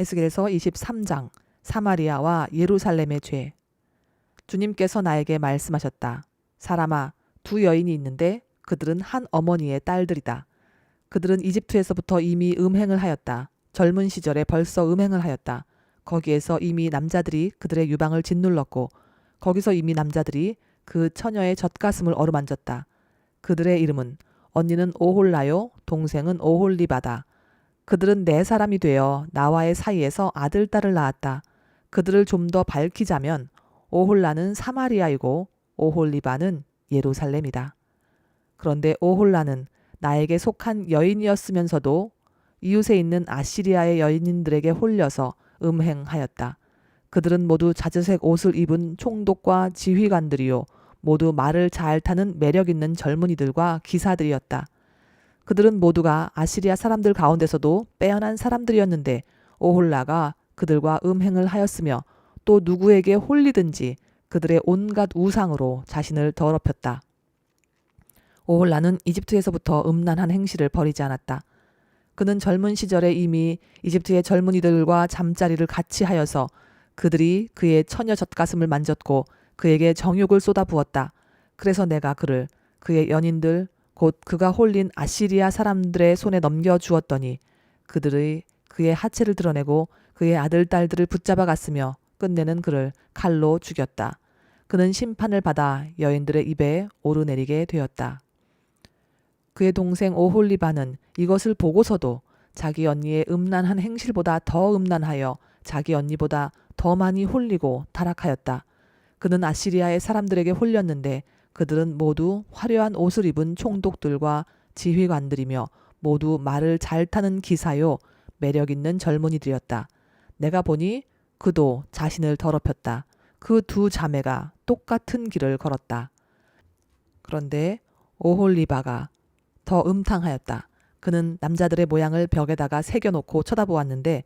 에스겔서 23장 사마리아와 예루살렘의 죄 주님께서 나에게 말씀하셨다. 사람아 두 여인이 있는데 그들은 한 어머니의 딸들이다. 그들은 이집트에서부터 이미 음행을 하였다. 젊은 시절에 벌써 음행을 하였다. 거기에서 이미 남자들이 그들의 유방을 짓눌렀고 거기서 이미 남자들이 그 처녀의 젖가슴을 어루만졌다. 그들의 이름은 언니는 오홀라요, 동생은 오홀리바다. 그들은 네 사람이 되어 나와의 사이에서 아들, 딸을 낳았다. 그들을 좀 더 밝히자면 오홀라는 사마리아이고 오홀리바는 예루살렘이다. 그런데 오홀라는 나에게 속한 여인이었으면서도 이웃에 있는 아시리아의 여인들에게 홀려서 음행하였다. 그들은 모두 자주색 옷을 입은 총독과 지휘관들이요. 모두 말을 잘 타는 매력 있는 젊은이들과 기사들이었다. 그들은 모두가 아시리아 사람들 가운데서도 빼어난 사람들이었는데 오홀라가 그들과 음행을 하였으며 또 누구에게 홀리든지 그들의 온갖 우상으로 자신을 더럽혔다. 오홀라는 이집트에서부터 음란한 행실을 버리지 않았다. 그는 젊은 시절에 이미 이집트의 젊은이들과 잠자리를 같이 하여서 그들이 그의 처녀 젖가슴을 만졌고 그에게 정욕을 쏟아부었다. 그래서 내가 그를 그의 연인들 곧 그가 홀린 아시리아 사람들의 손에 넘겨 주었더니 그들의 그의 하체를 드러내고 그의 아들 딸들을 붙잡아 갔으며 끝내는 그를 칼로 죽였다. 그는 심판을 받아 여인들의 입에 오르내리게 되었다. 그의 동생 오홀리바는 이것을 보고서도 자기 언니의 음란한 행실보다 더 음란하여 자기 언니보다 더 많이 홀리고 타락하였다. 그는 아시리아의 사람들에게 홀렸는데 그들은 모두 화려한 옷을 입은 총독들과 지휘관들이며 모두 말을 잘 타는 기사요 매력 있는 젊은이들이었다. 내가 보니 그도 자신을 더럽혔다. 그 두 자매가 똑같은 길을 걸었다. 그런데 오홀리바가 더 음탕하였다. 그는 남자들의 모양을 벽에다가 새겨놓고 쳐다보았는데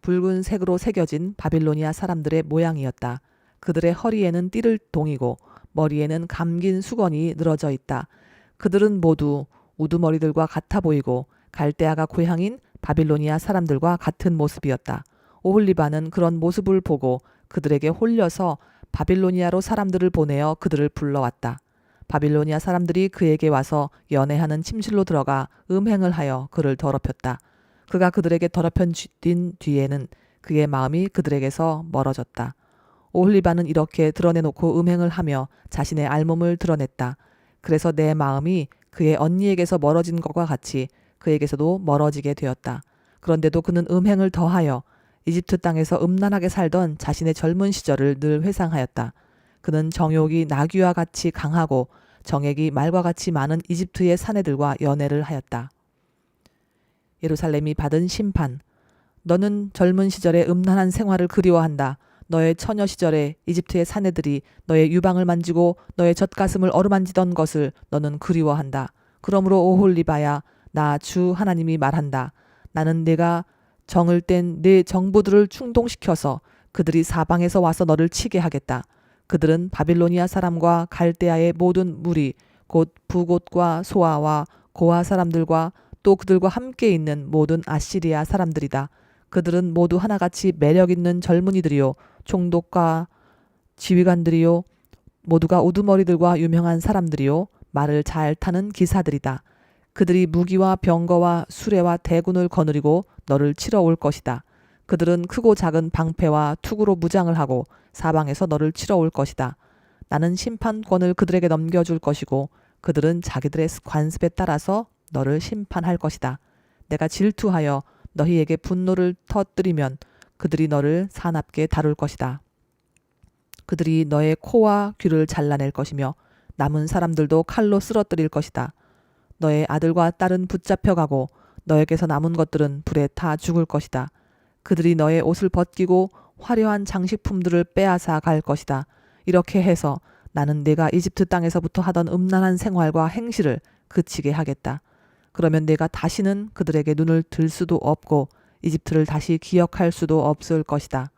붉은 색으로 새겨진 바빌로니아 사람들의 모양이었다. 그들의 허리에는 띠를 동이고 머리에는 감긴 수건이 늘어져 있다. 그들은 모두 우두머리들과 같아 보이고 갈대아가 고향인 바빌로니아 사람들과 같은 모습이었다. 오홀리바는 그런 모습을 보고 그들에게 홀려서 바빌로니아로 사람들을 보내어 그들을 불러왔다. 바빌로니아 사람들이 그에게 와서 연애하는 침실로 들어가 음행을 하여 그를 더럽혔다. 그가 그들에게 더럽힌 뒤에는 그의 마음이 그들에게서 멀어졌다. 오홀리바는 이렇게 드러내놓고 음행을 하며 자신의 알몸을 드러냈다. 그래서 내 마음이 그의 언니에게서 멀어진 것과 같이 그에게서도 멀어지게 되었다. 그런데도 그는 음행을 더하여 이집트 땅에서 음란하게 살던 자신의 젊은 시절을 늘 회상하였다. 그는 정욕이 나귀와 같이 강하고 정액이 말과 같이 많은 이집트의 사내들과 연애를 하였다. 예루살렘이 받은 심판. 너는 젊은 시절의 음란한 생활을 그리워한다. 너의 처녀 시절에 이집트의 사내들이 너의 유방을 만지고 너의 젖가슴을 어루만지던 것을 너는 그리워한다. 그러므로 오홀리바야 나 주 하나님이 말한다. 나는 내가 정을 뗀 내 정부들을 충동시켜서 그들이 사방에서 와서 너를 치게 하겠다. 그들은 바빌로니아 사람과 갈대아의 모든 무리 곧 부곳과 소아와 고아 사람들과 또 그들과 함께 있는 모든 아시리아 사람들이다. 그들은 모두 하나같이 매력 있는 젊은이들이요 총독과 지휘관들이요 모두가 우두머리들과 유명한 사람들이요 말을 잘 타는 기사들이다. 그들이 무기와 병거와 수레와 대군을 거느리고 너를 치러 올 것이다. 그들은 크고 작은 방패와 투구로 무장을 하고 사방에서 너를 치러 올 것이다. 나는 심판권을 그들에게 넘겨줄 것이고 그들은 자기들의 관습에 따라서 너를 심판할 것이다. 내가 질투하여 너희에게 분노를 터뜨리면 그들이 너를 사납게 다룰 것이다. 그들이 너의 코와 귀를 잘라낼 것이며 남은 사람들도 칼로 쓰러뜨릴 것이다. 너의 아들과 딸은 붙잡혀 가고 너에게서 남은 것들은 불에 타 죽을 것이다. 그들이 너의 옷을 벗기고 화려한 장식품들을 빼앗아 갈 것이다. 이렇게 해서 나는 내가 이집트 땅에서부터 하던 음란한 생활과 행실을 그치게 하겠다. 그러면 내가 다시는 그들에게 눈을 들 수도 없고 이집트를 다시 기억할 수도 없을 것이다.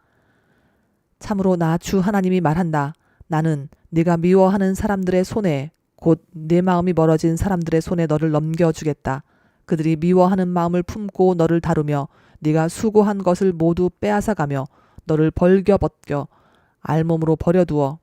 참으로 나 주 하나님이 말한다. 나는 네가 미워하는 사람들의 손에 곧 내 마음이 멀어진 사람들의 손에 너를 넘겨주겠다. 그들이 미워하는 마음을 품고 너를 다루며 네가 수고한 것을 모두 빼앗아가며 너를 벌겨 벗겨 알몸으로 버려두어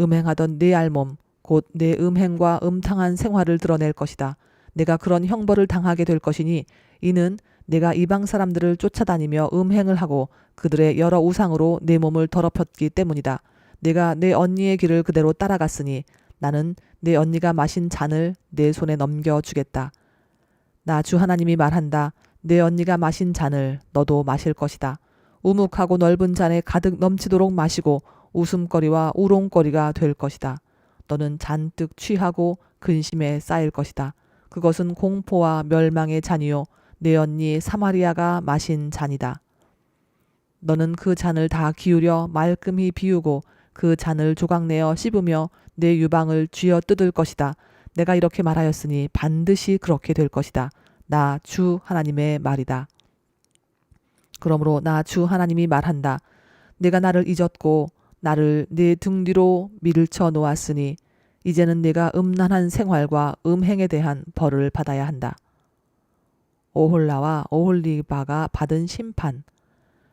음행하던 네 알몸 곧 내 음행과 음탕한 생활을 드러낼 것이다. 내가 그런 형벌을 당하게 될 것이니 이는 내가 이방 사람들을 쫓아다니며 음행을 하고 그들의 여러 우상으로 내 몸을 더럽혔기 때문이다. 내가 내 언니의 길을 그대로 따라갔으니 나는 내 언니가 마신 잔을 내 손에 넘겨 주겠다. 나 주 하나님이 말한다. 내 언니가 마신 잔을 너도 마실 것이다. 우묵하고 넓은 잔에 가득 넘치도록 마시고 웃음거리와 우롱거리가 될 것이다. 너는 잔뜩 취하고 근심에 쌓일 것이다. 그것은 공포와 멸망의 잔이요 내 언니 사마리아가 마신 잔이다. 너는 그 잔을 다 기울여 말끔히 비우고 그 잔을 조각내어 씹으며 내 유방을 쥐어 뜯을 것이다. 내가 이렇게 말하였으니 반드시 그렇게 될 것이다. 나 주 하나님의 말이다. 그러므로 나 주 하나님이 말한다. 내가 나를 잊었고 나를 네등 뒤로 밀쳐 놓았으니 이제는 내가 음란한 생활과 음행에 대한 벌을 받아야 한다. 오홀라와 오홀리바가 받은 심판.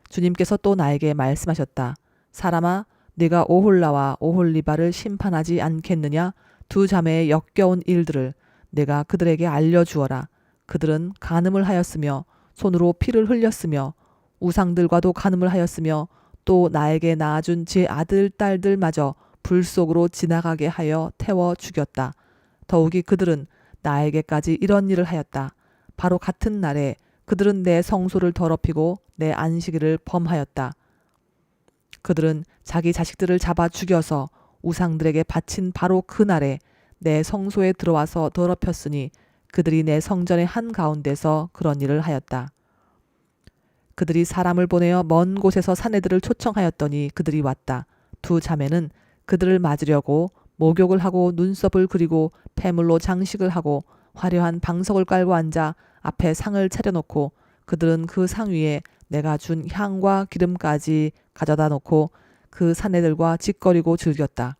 주님께서 또 나에게 말씀하셨다. 사람아, 네가 오홀라와 오홀리바를 심판하지 않겠느냐? 두 자매의 역겨운 일들을 내가 그들에게 알려주어라. 그들은 간음을 하였으며 손으로 피를 흘렸으며 우상들과도 간음을 하였으며 또 나에게 낳아준 제 아들 딸들마저 불 속으로 지나가게 하여 태워 죽였다. 더욱이 그들은 나에게까지 이런 일을 하였다. 바로 같은 날에 그들은 내 성소를 더럽히고 내 안식일을 범하였다. 그들은 자기 자식들을 잡아 죽여서 우상들에게 바친 바로 그 날에 내 성소에 들어와서 더럽혔으니 그들이 내 성전의 한 가운데서 그런 일을 하였다. 그들이 사람을 보내어 먼 곳에서 사내들을 초청하였더니 그들이 왔다. 두 자매는 그들을 맞으려고 목욕을 하고 눈썹을 그리고 폐물로 장식을 하고 화려한 방석을 깔고 앉아 앞에 상을 차려놓고 그들은 그 상 위에 내가 준 향과 기름까지 가져다 놓고 그 사내들과 짓거리고 즐겼다.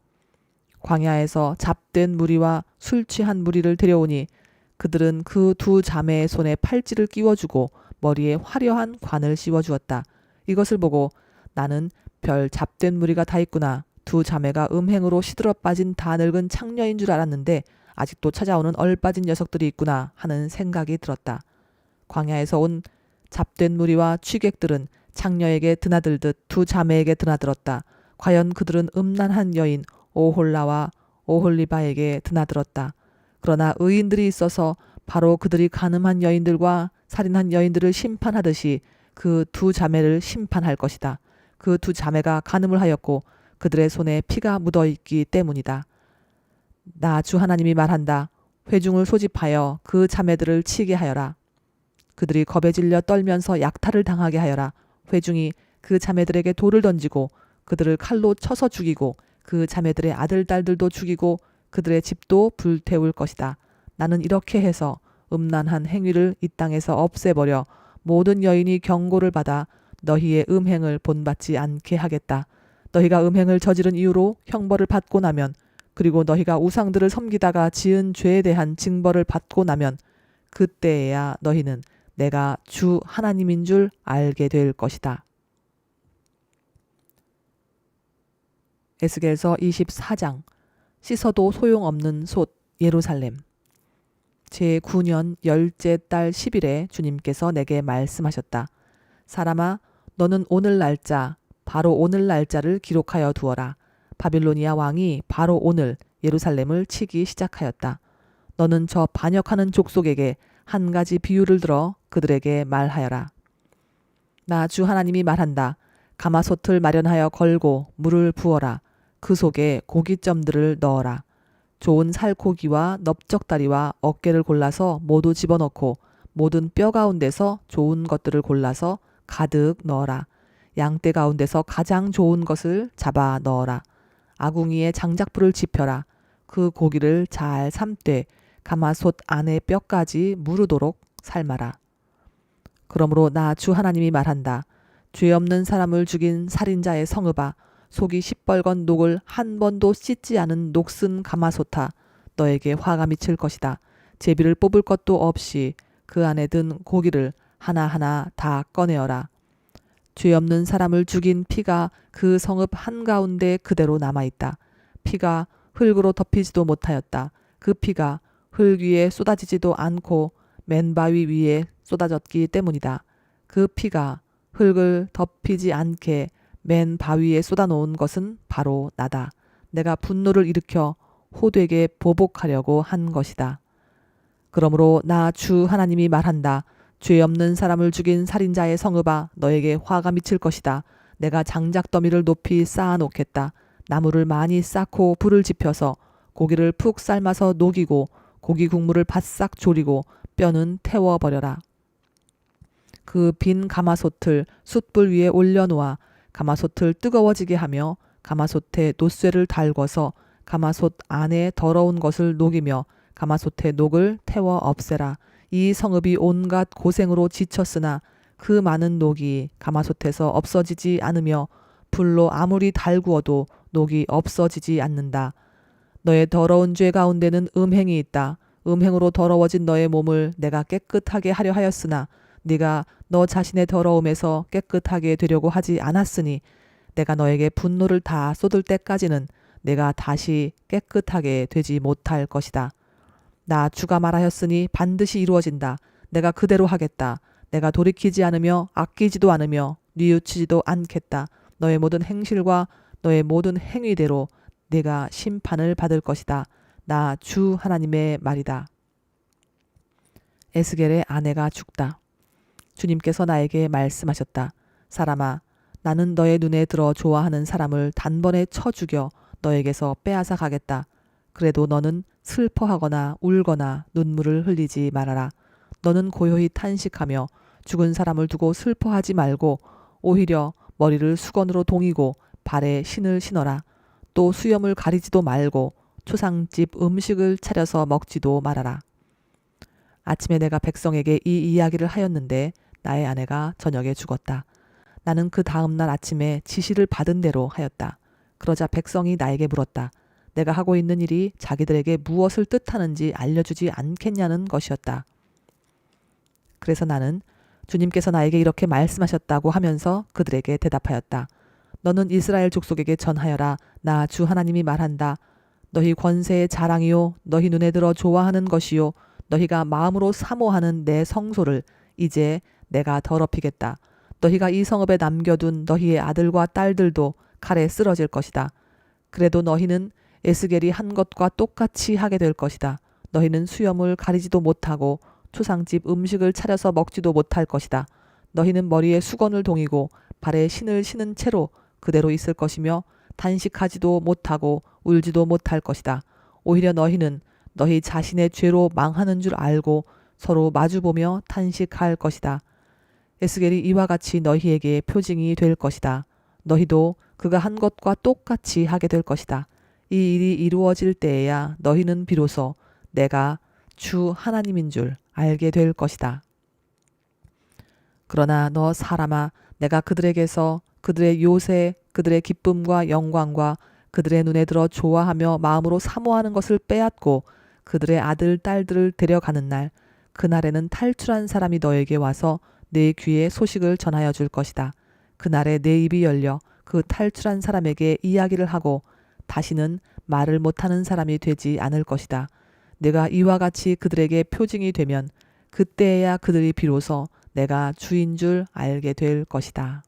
광야에서 잡된 무리와 술 취한 무리를 데려오니 그들은 그 두 자매의 손에 팔찌를 끼워주고 머리에 화려한 관을 씌워주었다. 이것을 보고 나는 별 잡된 무리가 다 있구나. 두 자매가 음행으로 시들어 빠진 다 늙은 창녀인 줄 알았는데 아직도 찾아오는 얼빠진 녀석들이 있구나 하는 생각이 들었다. 광야에서 온 잡된 무리와 취객들은 창녀에게 드나들듯 두 자매에게 드나들었다. 과연 그들은 음란한 여인 오홀라와 오홀리바에게 드나들었다. 그러나 의인들이 있어서 바로 그들이 가늠한 여인들과 살인한 여인들을 심판하듯이 그 두 자매를 심판할 것이다. 그 두 자매가 간음을 하였고 그들의 손에 피가 묻어 있기 때문이다. 나 주 하나님이 말한다. 회중을 소집하여 그 자매들을 치게 하여라. 그들이 겁에 질려 떨면서 약탈을 당하게 하여라. 회중이 그 자매들에게 돌을 던지고 그들을 칼로 쳐서 죽이고 그 자매들의 아들 딸들도 죽이고 그들의 집도 불태울 것이다. 나는 이렇게 해서 음란한 행위를 이 땅에서 없애버려 모든 여인이 경고를 받아 너희의 음행을 본받지 않게 하겠다. 너희가 음행을 저지른 이유로 형벌을 받고 나면 그리고 너희가 우상들을 섬기다가 지은 죄에 대한 징벌을 받고 나면 그때에야 너희는 내가 주 하나님인 줄 알게 될 것이다. 에스겔서 24장 씻어도 소용없는 솥 예루살렘 제9년 열째 달 10일에 주님께서 내게 말씀하셨다. 사람아 너는 오늘 날짜 바로 오늘 날짜를 기록하여 두어라. 바빌로니아 왕이 바로 오늘 예루살렘을 치기 시작하였다. 너는 저 반역하는 족속에게 한 가지 비유를 들어 그들에게 말하여라. 나 주 하나님이 말한다. 가마솥을 마련하여 걸고 물을 부어라. 그 속에 고깃점들을 넣어라. 좋은 살코기와 넓적다리와 어깨를 골라서 모두 집어넣고 모든 뼈 가운데서 좋은 것들을 골라서 가득 넣어라. 양떼 가운데서 가장 좋은 것을 잡아 넣어라. 아궁이에 장작불을 지펴라. 그 고기를 잘 삶되 가마솥 안에 뼈까지 무르도록 삶아라. 그러므로 나 주 하나님이 말한다. 죄 없는 사람을 죽인 살인자의 성읍아 속이 시뻘건 녹을 한 번도 씻지 않은 녹슨 가마솥아 너에게 화가 미칠 것이다. 제비를 뽑을 것도 없이 그 안에 든 고기를 하나하나 다 꺼내어라. 죄 없는 사람을 죽인 피가 그 성읍 한가운데 그대로 남아있다. 피가 흙으로 덮이지도 못하였다. 그 피가 흙 위에 쏟아지지도 않고 맨바위 위에 쏟아졌기 때문이다. 그 피가 흙을 덮이지 않게 맨 바위에 쏟아놓은 것은 바로 나다. 내가 분노를 일으켜 호되게 보복하려고 한 것이다. 그러므로 나 주 하나님이 말한다. 죄 없는 사람을 죽인 살인자의 성읍아 너에게 화가 미칠 것이다. 내가 장작 더미를 높이 쌓아 놓겠다. 나무를 많이 쌓고 불을 지펴서 고기를 푹 삶아서 녹이고 고기 국물을 바싹 졸이고 뼈는 태워 버려라. 그 빈 가마솥을 숯불 위에 올려놓아 가마솥을 뜨거워지게 하며 가마솥에 노쇠를 달궈서 가마솥 안에 더러운 것을 녹이며 가마솥의 녹을 태워 없애라. 이 성읍이 온갖 고생으로 지쳤으나 그 많은 녹이 가마솥에서 없어지지 않으며 불로 아무리 달구어도 녹이 없어지지 않는다. 너의 더러운 죄 가운데는 음행이 있다. 음행으로 더러워진 너의 몸을 내가 깨끗하게 하려 하였으나 네가 너 자신의 더러움에서 깨끗하게 되려고 하지 않았으니 내가 너에게 분노를 다 쏟을 때까지는 내가 다시 깨끗하게 되지 못할 것이다. 나 주가 말하였으니 반드시 이루어진다. 내가 그대로 하겠다. 내가 돌이키지 않으며 아끼지도 않으며 뉘우치지도 않겠다. 너의 모든 행실과 너의 모든 행위대로 내가 심판을 받을 것이다. 나 주 하나님의 말이다. 에스겔의 아내가 죽다. 주님께서 나에게 말씀하셨다. 사람아, 나는 너의 눈에 들어 좋아하는 사람을 단번에 쳐 죽여 너에게서 빼앗아 가겠다. 그래도 너는 슬퍼하거나 울거나 눈물을 흘리지 말아라. 너는 고요히 탄식하며 죽은 사람을 두고 슬퍼하지 말고 오히려 머리를 수건으로 동이고 발에 신을 신어라. 또 수염을 가리지도 말고 초상집 음식을 차려서 먹지도 말아라. 아침에 내가 백성에게 이 이야기를 하였는데 나의 아내가 저녁에 죽었다. 나는 그 다음날 아침에 지시를 받은 대로 하였다. 그러자 백성이 나에게 물었다. 내가 하고 있는 일이 자기들에게 무엇을 뜻하는지 알려주지 않겠냐는 것이었다. 그래서 나는 주님께서 나에게 이렇게 말씀하셨다고 하면서 그들에게 대답하였다. 너는 이스라엘 족속에게 전하여라. 나 주 하나님이 말한다. 너희 권세의 자랑이요. 너희 눈에 들어 좋아하는 것이요. 너희가 마음으로 사모하는 내 성소를 이제 내가 더럽히겠다. 너희가 이 성읍에 남겨둔 너희의 아들과 딸들도 칼에 쓰러질 것이다. 그래도 너희는 에스겔이 한 것과 똑같이 하게 될 것이다. 너희는 수염을 가리지도 못하고 초상집 음식을 차려서 먹지도 못할 것이다. 너희는 머리에 수건을 동이고 발에 신을 신은 채로 그대로 있을 것이며 단식하지도 못하고 울지도 못할 것이다. 오히려 너희는 너희 자신의 죄로 망하는 줄 알고 서로 마주보며 탄식할 것이다. 에스겔이 이와 같이 너희에게 표징이 될 것이다. 너희도 그가 한 것과 똑같이 하게 될 것이다. 이 일이 이루어질 때에야 너희는 비로소 내가 주 하나님인 줄 알게 될 것이다. 그러나 너 사람아 내가 그들에게서 그들의 요새 그들의 기쁨과 영광과 그들의 눈에 들어 좋아하며 마음으로 사모하는 것을 빼앗고 그들의 아들 딸들을 데려가는 날 그날에는 탈출한 사람이 너에게 와서 내 귀에 소식을 전하여 줄 것이다. 그날에 내 입이 열려 그 탈출한 사람에게 이야기를 하고 다시는 말을 못하는 사람이 되지 않을 것이다. 내가 이와 같이 그들에게 표징이 되면 그때야 그들이 비로소 내가 주인 줄 알게 될 것이다.